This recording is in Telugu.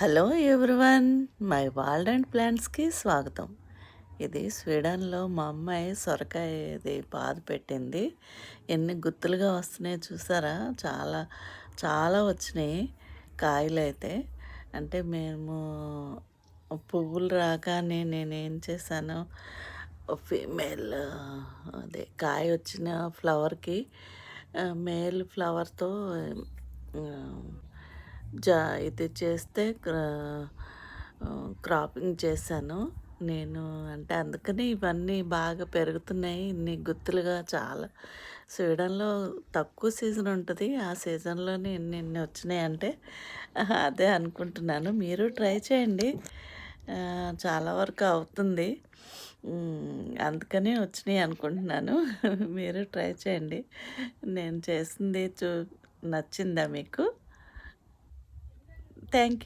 Hello everyone my world and ప్లాంట్స్కి స్వాగతం. ఇది స్వీడన్లో మా అమ్మాయి సొరకాయ ఇది బాధ పెట్టింది. ఎన్ని గుత్తులుగా వస్తున్నాయి చూసారా? చాలా చాలా వచ్చినాయి కాయలు అయితే అంటే మేము పువ్వులు రాగానే నేనేం చేశాను? ఫీమేల్ అదే కాయ వచ్చిన ఫ్లవర్కి మేల్ ఫ్లవర్తో జా ఇది చేస్తే క్రాపింగ్ చేశాను. నేను అంటే అందుకని ఇవన్నీ బాగా పెరుగుతున్నాయి. ఇన్ని గుత్తులుగా చాలా. స్వీడన్లో తక్కువ సీజన్ ఉంటుంది. ఆ సీజన్లోనే ఇన్ని ఇన్ని వచ్చినాయి అంటే అదే అనుకుంటున్నాను. మీరు ట్రై చేయండి. చాలా వరకు అవుతుంది. అందుకనే వచ్చినాయి అనుకుంటున్నాను. మీరు ట్రై చేయండి. నేను చేసింది చూ నచ్చిందా మీకు? Thank you.